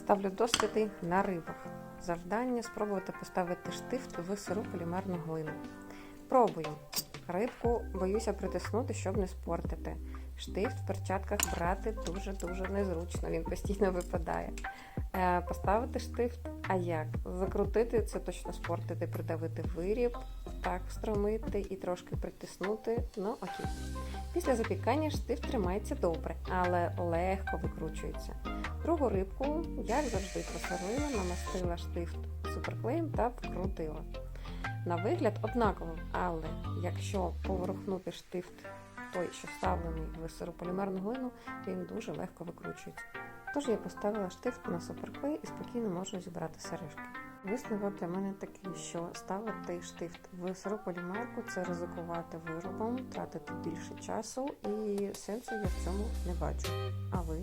Ставлю досліди на рибах. Завдання спробувати поставити штифт в сиру полімерну глину. Пробую. Рибку боюся притиснути, щоб не спортити. Штифт в перчатках брати дуже-дуже незручно, він постійно випадає. Е, поставити штифт, а як? Закрутити це точно спортити, придавити виріб, так встромити і трошки притиснути. Ну окей. Після запікання штифт тримається добре, але легко викручується. Другу рибку, як завжди, просолила, намастила штифт суперклеєм та вкрутила. На вигляд однаково, але якщо поворухнути штифт той, що вставлений в сирополімерну глину, він дуже легко викручується. Тож я поставила штифт на суперклей і спокійно можу зібрати сережки. Висновок для мене такий, що ставити штифт в сиру полімерку це ризикувати виробом, тратити більше часу, і сенсу я в цьому не бачу. А ви?